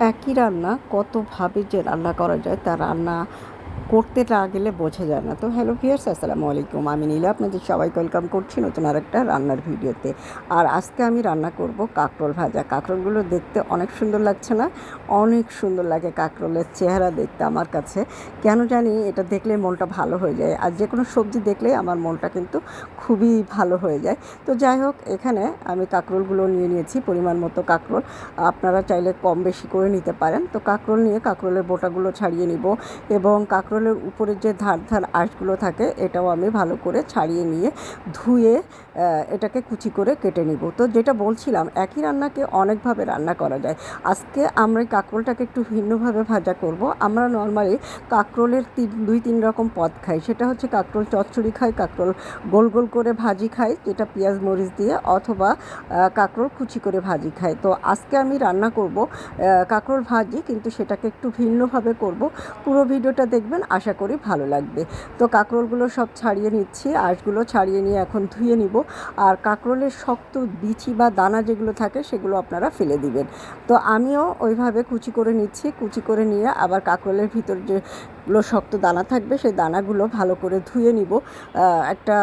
একই রান্না কতভাবে যে রান্না করা যায় তা রান্না করতে না গেলে বোঝা যায় না। তো হ্যালো ভিয়ার্স আসসালামু আলাইকুম। আমি নীলা, আপনাদের সবাইকে ওয়েলকাম করছি নতুন আর একটা রান্নার ভিডিওতে। আর আজকে আমি রান্না করব কাঁকরোল ভাজা। কাঁকরোলগুলো দেখতে অনেক সুন্দর লাগছে না? অনেক সুন্দর লাগে কাঁকরোলের চেহারা দেখতে আমার কাছে। কেন জানি এটা দেখলে মনটা ভালো হয়ে যায়। আর যে কোনো সবজি দেখলেই আমার মনটা কিন্তু খুবই ভালো হয়ে যায়। তো যাই হোক, এখানে আমি কাঁকরোলগুলো নিয়ে নিয়েছি, পরিমাণ মতো কাঁকরোল। আপনারা চাইলে কম বেশি করে নিতে পারেন। তো কাঁকরোল নিয়ে কাঁকরোলের বোটাগুলো ছাড়িয়ে নিব এবং কাঁকরোলের উপরে যে ধার ধার আঁশগুলো থাকে, এটাও আমি ভালো করে ছাড়িয়ে নিয়ে ধুয়ে এটাকে কুচি করে কেটে নিব। তো যেটা বলছিলাম, একই রান্নাকে অনেকভাবে রান্না করা যায়। আজকে আমরা কাঁকরোলটাকে একটু ভিন্নভাবে ভাজা করব। আমরা নর্মালি কাঁকরোলের তিন, দুই, তিন রকম পদ খাই। সেটা হচ্ছে কাঁকরোল চচ্চড়ি খাই, কাঁকরোল গোল গোল করে ভাজি খাই, যেটা পেঁয়াজ, মরিচ দিয়ে, অথবা কাঁকরোল কুচি করে ভাজি খাই। তো আজকে আমি রান্না করব কাঁকরোল ভাজি, কিন্তু সেটাকে একটু ভিন্নভাবে করব। পুরো ভিডিওটা দেখবেন আশা করি ভালো লাগবে। তো কাঁকরোলগুলো সব ছাড়িয়ে নিচ্ছি, আঁশগুলো ছাড়িয়ে নিয়ে এখন ধুয়ে নিব। আর কাঁকরোলের শক্ত বিচি বা দানা যেগুলো থাকে সেগুলো আপনারা ফেলে দিবেন। তো আমিও ওইভাবে কুচি করে নিচ্ছি, কুচি করে নিয়ে আবার কাঁকরোলের ভিতর যেগুলো শক্ত দানা থাকবে, সেই দানাগুলো ভালো করে ধুয়ে নিব। একটা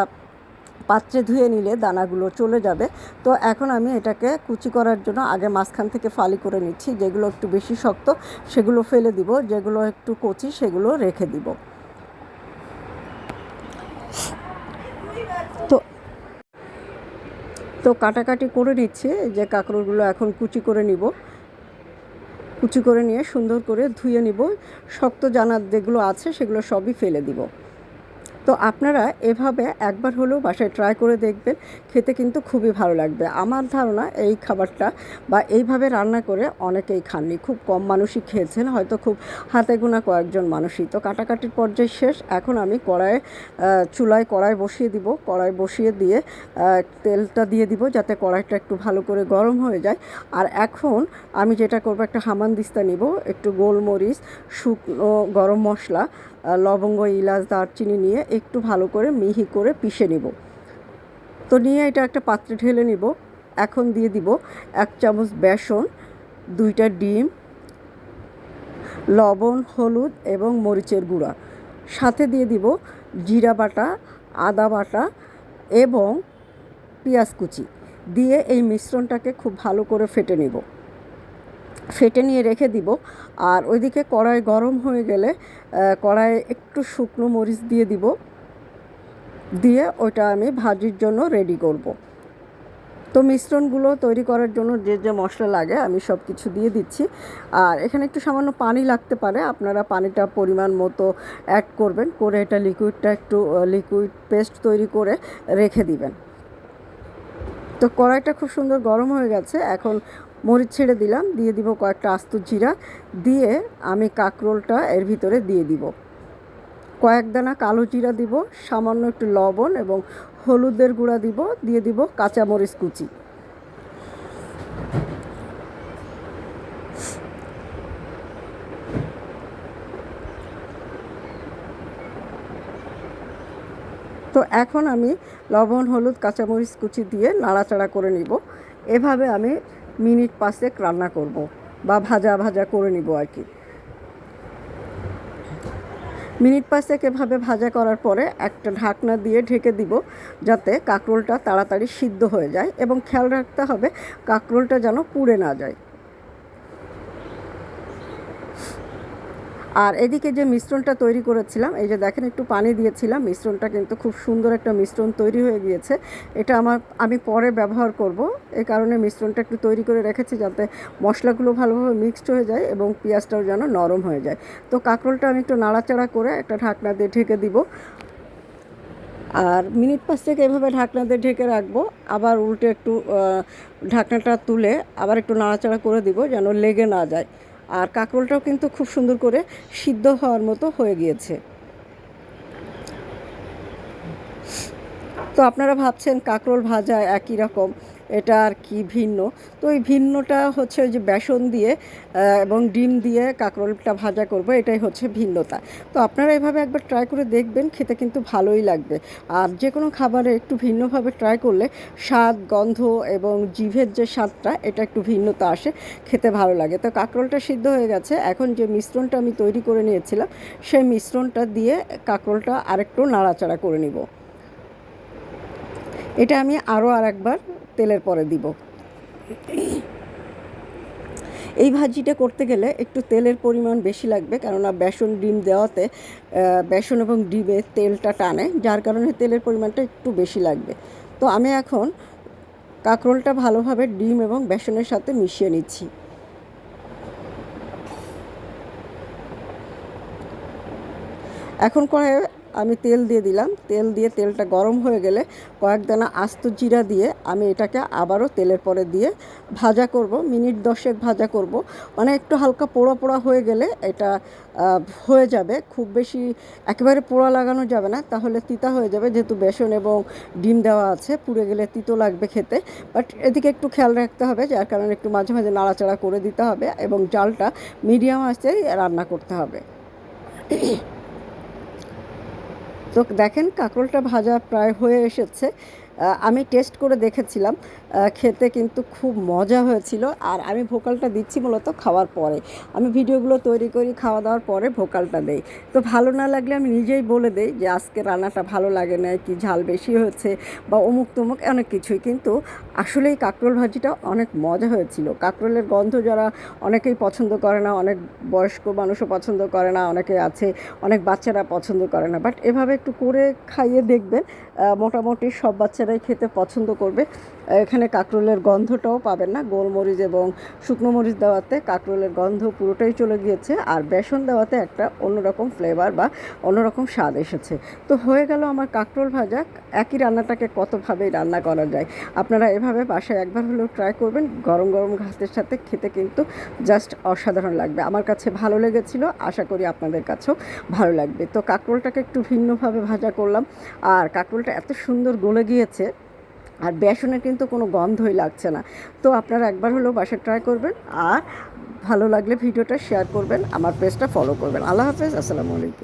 পাত্রে ধুয়ে নিলে দানাগুলো চলে যাবে। তো এখন আমি এটাকে কুচি করার জন্য আগে মাঝখান থেকে ফালি করে নিচ্ছি, যেগুলো একটু বেশি শক্ত সেগুলো ফেলে দিব, যেগুলো একটু কচি সেগুলো রেখে দিব। তো তো কাটাকাটি করে নিচ্ছি যে কাঁকরোলগুলো এখন কুচি করে নিব। কুচি করে নিয়ে সুন্দর করে ধুয়ে নিব। শক্ত জানার যেগুলো আছে সেগুলো সবই ফেলে দিব। তো আপনারা এভাবে একবার হলেও বাসায় ট্রাই করে দেখবেন, খেতে কিন্তু খুবই ভালো লাগবে। আমার ধারণা এই খাবারটা বা এইভাবে রান্না করে অনেকেই খাননি। খুব কম মানুষই খেয়েছেন, হয়তো খুব হাতে গোনা কয়েকজন মানুষই। তো কাটাকাটির পর্যায়ে শেষ। এখন আমি কড়াইয়ে চুলায় কড়াই বসিয়ে দিব। কড়াই বসিয়ে দিয়ে তেলটা দিয়ে দিব যাতে কড়াইটা একটু ভালো করে গরম হয়ে যায়। আর এখন আমি যেটা করব, একটা হামানদিস্তা নিব, একটু গোলমরিচ, শুকনো গরম মশলা লবঙ্গ, ইলাচ, দারচিনি নিয়ে একটু ভালো করে মিহি করে পিষে নিব। তো নিয়ে এটা একটা পাত্রে ঢেলে নিব। এখন দিয়ে দিব এক চামচ বেসন, দুইটা ডিম, লবণ, হলুদ এবং মরিচের গুঁড়া। সাথে দিয়ে দিব জিরা বাটা, আদা বাটা এবং পেঁয়াজ কুচি। দিয়ে এই মিশ্রণটাকে খুব ভালো করে ফেটে নিব। ফেটে নিয়ে রেখে দিব। আর ওইদিকে কড়াই গরম হয়ে গেলে আহ, কড়াইয়ে একটু শুকনো মরিচ দিয়ে দিব। দিয়ে ওটা আমি ভাজির জন্য রেডি করব। তো মিশ্রণগুলো তৈরি করার জন্য যে যে মশলা লাগে আমি সব কিছু দিয়ে দিচ্ছি। আর এখানে একটু সামান্য পানি লাগতে পারে আপনারা পানিটা পরিমাণ মতো অ্যাড করবেন করে এটা লিকুইডটা একটু লিকুইড পেস্ট তৈরি করে রেখে দিবেন। তো কড়াইটা খুব সুন্দর গরম হয়ে গেছে এখন মরিচ ছেড়ে দিলাম, দিয়ে দিব কয়েকটা আস্ত জিরা, দিয়ে আমি কাঁকরোলটা এর ভিতরে দিয়ে দিব। কয়েক দানা কালো জিরা দিব, সামান্য একটু লবণ এবং হলুদের গুঁড়া দিব, দিয়ে দিব কাঁচা মরিচ কুচি। তো এখন আমি লবণ, হলুদ, কাঁচামরিচ কুচি দিয়ে নাড়াচাড়া করে নিব। এভাবে আমি মিনিট পাঁচেক রান্না করব বা ভাজা ভাজা করে নিব আর কি। মিনিট পাঁচেক এভাবে ভাজা করার পরে একটা ঢাকনা দিয়ে ঢেকে দিব যাতে কাঁকরোলটা তাড়াতাড়ি সিদ্ধ হয়ে যায় এবং খেয়াল রাখতে হবে কাঁকরোলটা যেন পুড়ে না যায়। আর এদিকে যে মিশ্রণটা তৈরি করেছিলাম, এই যে দেখেন একটু পানি দিয়েছিলাম, মিশ্রণটা কিন্তু খুব সুন্দর একটা মিশ্রণ তৈরি হয়ে গিয়েছে। এটা আমার, আমি পরে ব্যবহার করব। এই কারণে মিশ্রণটা একটু তৈরি করে রেখেছি যাতে মশলাগুলো ভালোভাবে মিক্সড হয়ে যায় এবং পেঁয়াজটাও যেন নরম হয়ে যায়। তো কাঁকরোলটা আমি একটু নাড়াচাড়া করে একটা ঢাকনা দিয়ে ঢেকে দিব। আর মিনিট পাঁচ থেকে এভাবে ঢাকনা দিয়ে ঢেকে রাখব। আবার উল্টে একটু ঢাকনাটা তুলে আবার একটু নাড়াচাড়া করে দিব যেন লেগে না যায়। আর কাঁকরোলটাও কিন্তু খুব সুন্দর করে সিদ্ধ হওয়ার মতো হয়ে গিয়েছে। তো আপনারা ভাবছেন কাঁকরোল ভাজা একই রকম। এটা আর কি ভিন্ন। তো এই ভিন্নটা হচ্ছে ওই যে বেসন দিয়ে এবং ডিম দিয়ে কাঁকরোলটা ভাজা করব, এটাই হচ্ছে ভিন্নতা। তো আপনারা এভাবে একবার ট্রাই করে দেখবেন, খেতে কিন্তু ভালোই লাগবে। আর যে কোনো খাবারে একটু ভিন্নভাবে ট্রাই করলে স্বাদ, গন্ধ এবং জিভের যে স্বাদটা, এটা একটু ভিন্নতা আসে, খেতে ভালো লাগে। তো কাঁকরোলটা সিদ্ধ হয়ে গেছে। এখন যে মিশ্রণটা আমি তৈরি করে নিয়েছিলাম, সেই মিশ্রণটা দিয়ে কাঁকরোলটা আরেকটু নাড়াচাড়া করে নিব। এটা আমি আরও আর একবার তেলের পরে দিব। এই ভাজিটা করতে গেলে একটু তেলের পরিমাণ বেশি লাগবে, কেননা বেসন ডিম দেওয়াতে বেসন এবং ডিমে তেলটা টানে, যার কারণে তেলের পরিমাণটা একটু বেশি লাগবে। তো আমি এখন কাঁকরোলটা ভালোভাবে ডিম এবং বেসনের সাথে মিশিয়ে নিচ্ছি। এখন কড়াইয়ে আমি তেল দিয়ে দিলাম। তেল দিয়ে তেলটা গরম হয়ে গেলে কয়েক দানা আস্ত জিরা দিয়ে আমি এটাকে আবারও তেলের পরে দিয়ে ভাজা করব। মিনিট দশেক ভাজা করব। মানে একটু হালকা পোড়া পোড়া হয়ে গেলে এটা হয়ে যাবে। খুব বেশি একেবারে পোড়া লাগানো যাবে না। তাহলে তিতা হয়ে যাবে। যেহেতু বেসন এবং ডিম দেওয়া আছে, পুড়ে গেলে তিতো লাগবে খেতে। বাট এদিকে একটু খেয়াল রাখতে হবে, যার কারণে একটু মাঝে মাঝে নাড়াচাড়া করে দিতে হবে এবং জালটা মিডিয়াম আঁচে রান্না করতে হবে। তো দেখেন কাঁকরোলটা ভাজা প্রায় হয়ে এসেছে। আমি টেস্ট করে দেখেছিলাম খেতে কিন্তু খুব মজা হয়েছিল আর আমি ভোকালটা দিচ্ছি মূলত খাওয়ার পরে। আমি ভিডিওগুলো তৈরি করি, খাওয়া দাওয়ার পরে ভোকালটা দেই। তো ভালো না লাগলে আমি নিজেই বলে দেই যে আজকে রান্নাটা ভালো লাগে না কি ঝাল বেশি হয়েছে বা অমুক তমুক অনেক কিছুই। কিন্তু আসলেই কাঁকরোল ভাজিটা অনেক মজা হয়েছিল। কাঁকরোলের গন্ধ যারা অনেকেই পছন্দ করে না, অনেক বয়স্ক মানুষও পছন্দ করে না, অনেকে আছে, অনেক বাচ্চারা পছন্দ করে না। বাট এভাবে একটু করে খাইয়ে দেখবেন মোটামুটি সব বাচ্চারাই খেতে পছন্দ করবে। এখানে কাঁকরোলের গন্ধটাও পাবেন না। গোলমরিচ এবং শুকনো মরিচ দেওয়াতে কাঁকরোলের গন্ধ পুরোটাই চলে গিয়েছে। আর বেসন দেওয়াতে একটা অন্যরকম ফ্লেভার বা অন্যরকম স্বাদ এসেছে। তো হয়ে গেল আমার কাঁকরোল ভাজা। একই রান্নাটাকে কতভাবেই রান্না করা যায়? আপনারা এভাবে বাসায় একবার হলেও ট্রাই করবেন। গরম গরম ঘাসের সাথে খেতে কিন্তু জাস্ট অসাধারণ লাগবে। আমার কাছে ভালো লেগেছিল। আশা করি আপনাদের কাছেও ভালো লাগবে। তো কাঁকরোলটাকে একটু ভিন্নভাবে ভাজা করলাম। আর কাঁকরোলটা এত সুন্দর গলে গিয়েছে। আর বেসনের কিন্তু কোনো গন্ধই লাগছে না। তো আপনারা একবার হলেও বাসা ট্রাই করবেন। আর ভালো লাগলে ভিডিওটা শেয়ার করবেন, আমার পেজটা ফলো করবেন। আল্লাহ হাফেজ, আসসালামু আলাইকুম।